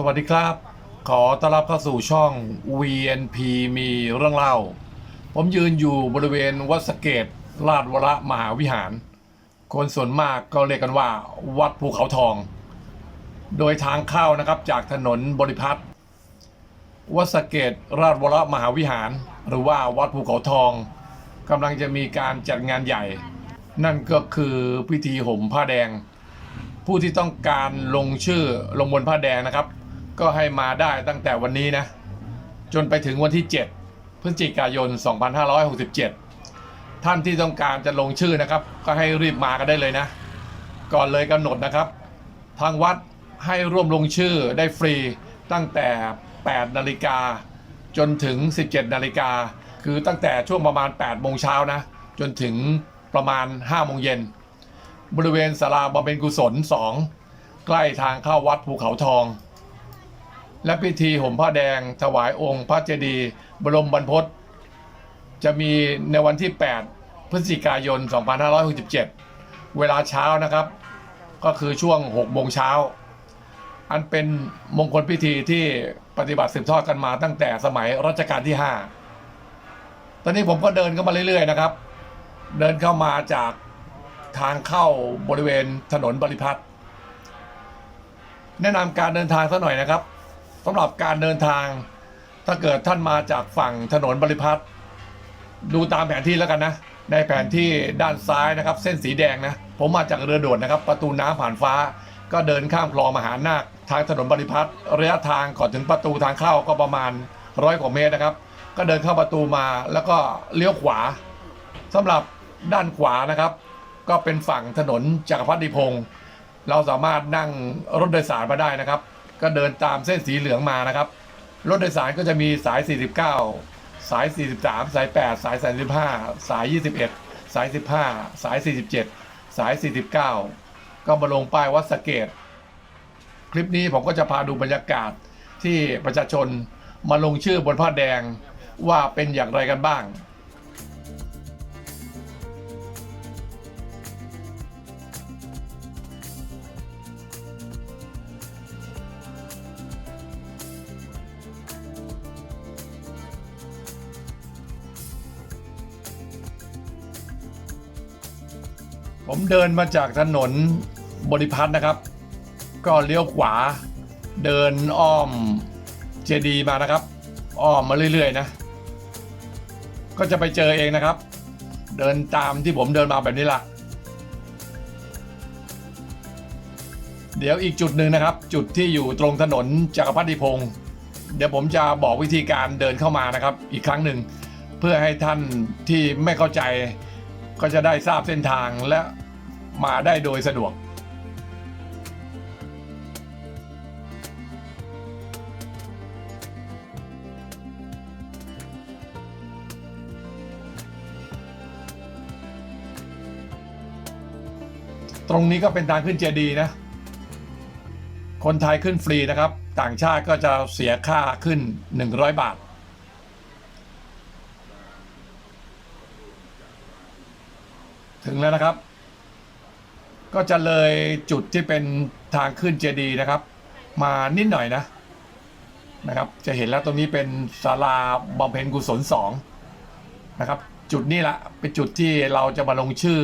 สวัสดีครับ ขอต้อนรับเข้าสู่ช่อง VNP มีเรื่องเล่า ผมยืนอยู่บริเวณวัดสเกตราชวรมหาวิหาร คนส่วนมากก็เรียกกันว่า วัดภูเขาทอง โดยทางเข้านะครับจากถนนบริพัตรวัดสเกตราชวรมหาวิหาร หรือว่าวัดภูเขาทองกำลังจะมีการจัดงานใหญ่ นั่นก็คือพิธีห่มผ้าแดง ผู้ที่ต้องการลงชื่อลงบนผ้าแดงนะครับ ก็ให้มาได้ตั้งแต่วันนี้นะ จนไปถึงวันที่ 7 พฤศจิกายน 2567 ท่านที่ต้องการจะลงชื่อนะครับ ก็ให้รีบมากันได้เลยนะ ก่อนเลยกำหนดนะครับ ทางวัดให้ร่วมลงชื่อได้ฟรีตั้งแต่ 8 นาฬิกา จนถึง 17 นาฬิกา คือตั้งแต่ช่วงประมาณ 8 โมงเช้านะ จนถึงประมาณ 5 โมงเย็น บริเวณศาลาบำเพ็ญกุศล 2 ใกล้ทางเข้าวัดภูเขาทอง และพิธีห่มผ้าแดง ถวายองค์พระเจดีย์บรมบรรพตจะมีในวันที่ 8 พฤศจิกายน 2567 เวลาเช้านะครับ ก็คือช่วง 6 โมงเช้า อันเป็นมงคลพิธีที่ปฏิบัติสืบทอดกันมาตั้งแต่สมัยรัชกาลที่ 5 ตอนนี้ผมก็เดินเข้ามาเรื่อยๆนะครับ เดินเข้ามาจากทางเข้าบริเวณถนนบริพัตรแนะนำการเดินทางสักหน่อยนะครับ สำหรับการเดินทาง ถ้าเกิดท่านมาจากฝั่งถนนบริพัตรดูตามแผนที่แล้วกันนะ ในแผนที่ด้านซ้ายนะครับ เส้นสีแดงนะ ผมมาจากเรือด่วนนะครับ ประตูน้ำผ่านฟ้า ก็เดินข้ามคลองมหานาค ทางถนนบริพัตรระยะทางก่อนถึงประตูทางเข้าก็ประมาณร้อยกว่าเมตรนะครับ ก็เดินเข้าประตูมาแล้วก็เลี้ยวขวาสำหรับด้านขวานะครับ ก็เป็นฝั่งถนนจักรพรรดิพงศ์เราสามารถนั่งรถโดยสารมาได้นะครับ ก็เดินตามเส้นสีเหลืองมานะครับ รถโดยสารก็จะมีสาย 49 สาย 43 สาย 8 สาย 35 สาย 21 สาย 15 สาย 47 สาย 49 ก็มาลงป้ายวัดสะเกต คลิปนี้ผมก็จะพาดูบรรยากาศที่ประชาชนมาลงชื่อบนผ้าแดงว่าเป็นอย่างไรกันบ้าง ผมเดินมาจากถนนบริพัตรนะครับ ก็เลี้ยวขวา เดินอ้อมเจดีมานะครับ อ้อมมาเรื่อยๆนะ ก็จะไปเจอเองนะครับ เดินตามที่ผมเดินมาแบบนี้ละเดี๋ยวอีกจุดหนึ่งนะครับ จุดที่อยู่ตรงถนนจักรพรรดิพงศ์เดี๋ยวผมจะบอกวิธีการเดินเข้ามานะครับ อีกครั้งหนึ่งเพื่อให้ท่านที่ไม่เข้าใจก็จะได้ทราบเส้นทางและ มาได้โดยสะดวกตรงนี้ก็เป็นทางขึ้นเจดีย์นะ คนไทยขึ้นฟรีนะครับ ต่างชาติก็จะเสียค่าขึ้น 100 บาท ถึงแล้วนะครับ ก็จะเลยจุดที่เป็นทางขึ้นเจดีย์นะครับ มานิดหน่อยนะนะครับ จะเห็นแล้วตรงนี้เป็นศาลาบำเพ็ญกุศลสองนะครับ จุดนี้แหละเป็นจุดที่เราจะมาลงชื่อ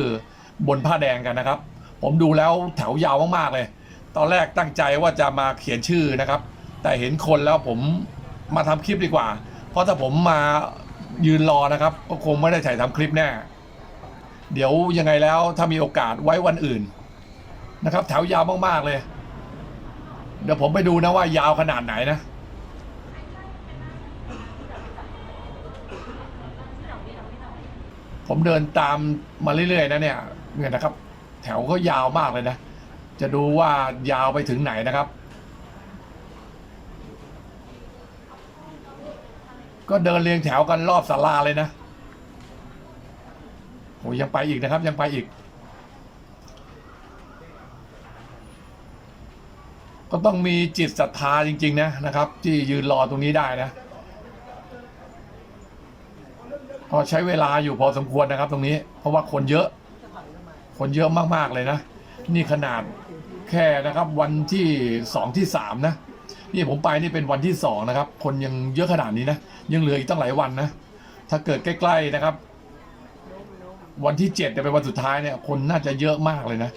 บนผ้าแดงกันนะครับ ผมดูแล้วแถวยาวมากๆเลย ตอนแรกตั้งใจว่าจะมาเขียนชื่อนะครับ แต่เห็นคนแล้วผมมาทำคลิปดีกว่า เพราะถ้าผมมายืนรอนะครับ ก็คงไม่ได้ถ่ายทำคลิปแน่เดี๋ยวยังไงแล้วถ้ามีโอกาสไว้วันอื่น นะครับ แถวยาวมาก ๆ เลย เดี๋ยวผมไปดูนะว่ายาวขนาดไหนนะผมเดินตามมาเรื่อยๆนะเนี่ยเนี่ยนะครับ แถวก็ยาวมากเลยนะ จะดูว่ายาวไปถึงไหนนะครับ ก็เดินเรียงแถวกันรอบศาลาเลยนะโอ้ยังไปอีกนะครับ ยังไปอีก ก็ต้องมีจิตศรัทธาจริง ๆ นะนะครับ ที่ยืนรอตรงนี้ได้นะพอใช้เวลาอยู่พอสมควรนะครับ ตรงนี้ เพราะว่าคนเยอะ คนเยอะมากๆเลยนะ นี่ขนาดแค่นะครับวันที่สองที่สามนะนี่ผมไปนี่เป็นวันที่สองนะครับ คนยังเยอะขนาดนี้นะ ยังเหลืออีกตั้งหลายวันนะ ถ้าเกิดใกล้ ๆนะครับ วันที่เจ็ดจะเป็นวันสุดท้ายเนี่ย คนน่าจะเยอะมากเลยนะ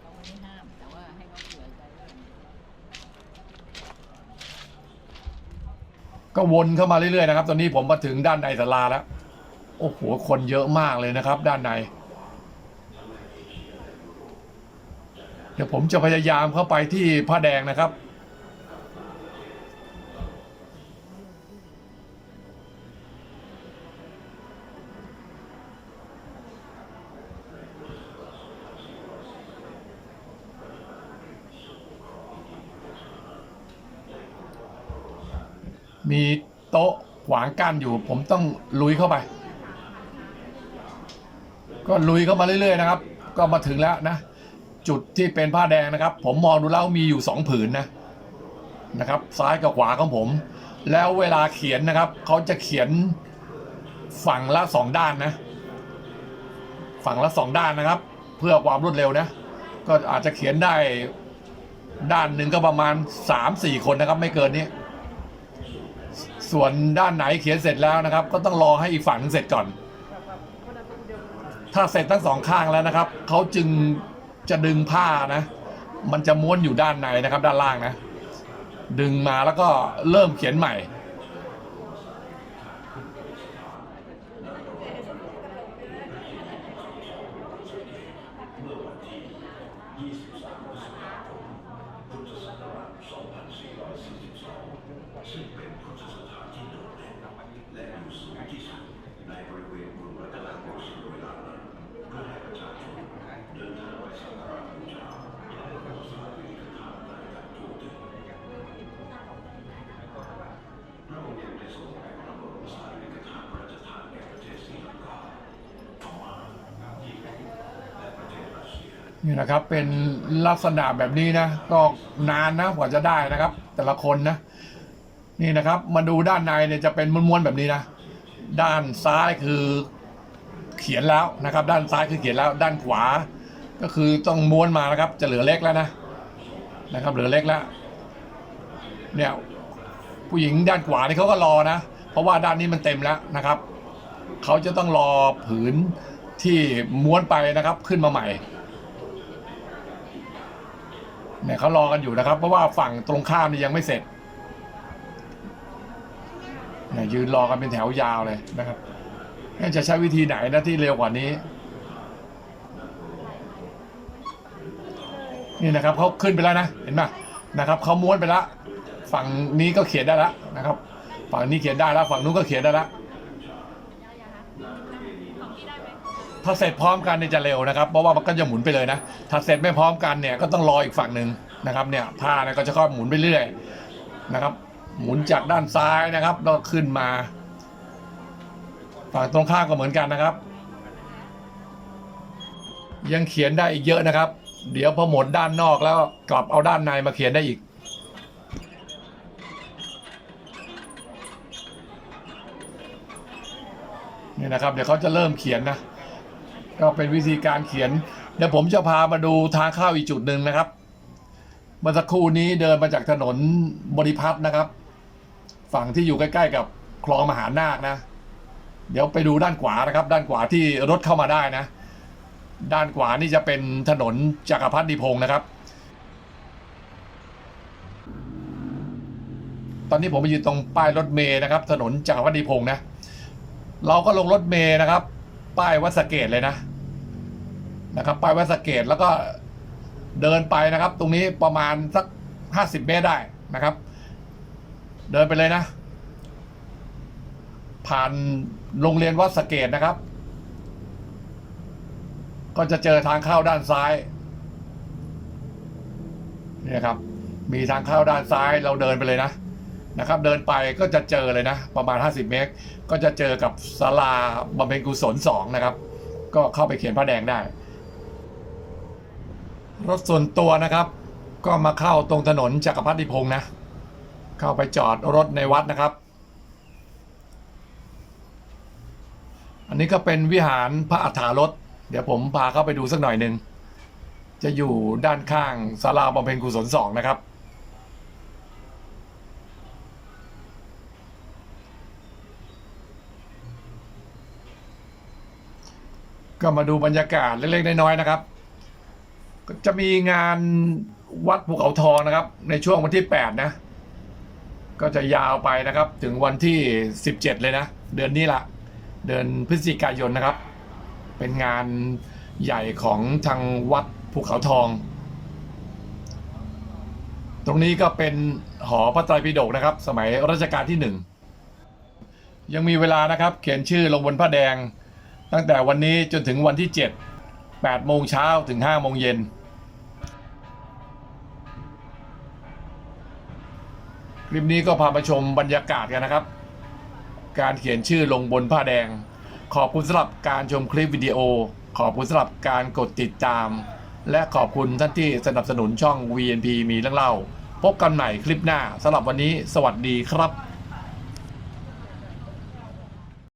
เราไม่ได้ห้ามแต่ว่าให้เขาเผื่อใจไว้ ก็วนเข้ามาเรื่อยๆนะครับ ตอนนี้ผมมาถึงด้านในศาลาแล้ว โอ้โห คนเยอะมากเลยนะครับ ด้านใน เดี๋ยวผมจะพยายามเข้าไปที่ผ้าแดงนะครับ มีโต๊ะขวางกั้นอยู่ ผมต้องลุยเข้าไป ก็ลุยเข้ามาเรื่อยๆนะครับ ก็มาถึงแล้วนะ จุดที่เป็นผ้าแดงนะครับ ผมมองดูแล้วมีอยู่สองผืนนะนะครับ ซ้ายกับขวาของผม แล้วเวลาเขียนนะครับเขาจะเขียนฝั่งละสองด้านนะ ฝั่งละสองด้านนะครับ เพื่อความรวดเร็วนะ ก็อาจจะเขียนได้ด้านหนึ่งก็ประมาณสามสี่คนนะครับ ไม่เกินนี้ ส่วนด้านไหนเขียนเสร็จแล้วนะครับ ก็ต้องรอให้อีกฝั่งนึงเสร็จก่อน ถ้าเสร็จทั้งสองข้างแล้วนะครับเขาจึงจะดึงผ้านะ มันจะม้วนอยู่ด้านในนะครับ ด้านล่างนะ ดึงมาแล้วก็เริ่มเขียนใหม่ นี่นะครับเป็นลักษณะแบบนี้นะก็นานนะกว่าจะได้นะครับ แต่ละคนนะ นี่นะครับ มาดูด้านในเนี่ยจะเป็นม้วนๆแบบนี้นะ ด้านซ้ายคือเขียนแล้วนะครับ ด้านซ้ายคือเขียนแล้ว ด้านขวา ก็คือต้องม้วนมานะครับ จะเหลือเล็กแล้วนะนะครับ เหลือเล็กแล้ว เนี่ยผู้หญิงด้านขวานี่เขาก็รอนะ เพราะว่าด้านนี้มันเต็มแล้วนะครับเขาจะต้องรอผืนที่ม้วนไปนะครับขึ้นมาใหม่ เนี่ยเขารอกันอยู่นะครับ เพราะว่าฝั่งตรงข้ามนี่ยังไม่เสร็จเนี่ยยืนรอกันเป็นแถวยาวเลยนะครับนี่จะใช้วิธีไหนนะที่เร็วกว่านี้ นี่นะครับเขาขึ้นไปแล้วนะเห็นไหมนะครับเขาม้วนไปแล้วฝั่งนี้ก็เขียนได้แล้วนะครับ ฝั่งนี้เขียนได้แล้ว ฝั่งนู้นก็เขียนได้แล้ว ถ้าเสร็จพร้อมกันเนี่ยจะเร็วนะครับ เพราะว่ามันก็จะหมุนไปเลยนะ ถ้าเสร็จไม่พร้อมกันเนี่ยก็ต้องรออีกฝั่งหนึ่งนะครับเนี่ยผ้าเนี่ยก็จะค่อยหมุนไปเรื่อยนะครับ หมุนจากด้านซ้ายนะครับแล้วขึ้นมา ฝั่งตรงข้ามก็เหมือนกันนะครับ ยังเขียนได้อีกเยอะนะครับ เดี๋ยวพอหมดด้านนอกแล้วกลับเอาด้านในมาเขียนได้อีกนี่นะครับเดี๋ยวเขาจะเริ่มเขียนนะ ก็เป็นวิธีการเขียน เดี๋ยวผมจะพามาดูทางเข้าอีกจุดหนึ่งนะครับเมื่อสักครู่นี้เดินมาจากถนนบริพัตรนะครับ ฝั่งที่อยู่ใกล้ ๆ กับคลองมหานาคนะ เดี๋ยวไปดูด้านขวานะครับ ด้านขวาที่รถเข้ามาได้นะ ด้านขวานี่จะเป็นถนนจักรพัฒดิพงศ์นะครับ ตอนนี้ผมมายืนตรงป้ายรถเมย์นะครับ ถนนจักรพัฒดิพงศ์นะ เราก็ลงรถเมย์นะครับ ป้ายวัดสะเกตเลยนะนะครับป้ายวัดสะเกตแล้วก็เดินไปนะครับ ตรงนี้ประมาณสักห้าสิบเมตรได้นะครับ เดินไปเลยนะ ผ่านโรงเรียนวัดสะเกตนะครับ ก็จะเจอทางเข้าด้านซ้ายเนี่ยครับ มีทางเข้าด้านซ้ายเราเดินไปเลยนะ นะครับเดินไปก็จะเจอเลยนะ ประมาณ 50 เมตร ก็จะเจอกับศาลาบำเพ็ญกุศล2นะครับ ก็เข้าไปเขียนผ้าแดงได้ รถส่วนตัวนะครับ ก็มาเข้าตรงถนนจักรพัฒดิพงศ์นะ เข้าไปจอดรถในวัดนะครับ อันนี้ก็เป็นวิหารพระอัฏฐารถเดี๋ยวผมพาเข้าไปดูสักหน่อยหนึ่งจะอยู่ด้านข้างศาลาบำเพ็ญกุศลสองนะครับ ก็มาดูบรรยากาศเล็กๆน้อยๆนะครับ จะมีงานวัดภูเขาทองนะครับ ในช่วงวันที่ 8 นะ ก็จะยาวไปนะครับ ถึงวันที่ 17 เลยนะ เดือนนี้ละเดือนพฤศจิกายนนะครับ เป็นงานใหญ่ของทางวัดภูเขาทอง ตรงนี้ก็เป็นหอพระไตรปิฎกนะครับ สมัยรัชกาลที่หนึ่งยังมีเวลานะครับ เขียนชื่อลงบนผ้าแดง ตั้งแต่วันนี้จนถึงวันที่ 7 8โมงเช้าถึง5โมงเย็น คลิปนี้ก็พามาชมบรรยากาศกันนะครับ การเขียนชื่อลงบนผ้าแดง ขอบคุณสำหรับการชมคลิปวิดีโอ ขอบคุณสำหรับการกดติดตาม และขอบคุณท่านที่สนับสนุนช่อง VNP มีเรื่องเล่า พบกันใหม่คลิปหน้าสำหรับวันนี้ สวัสดีครับ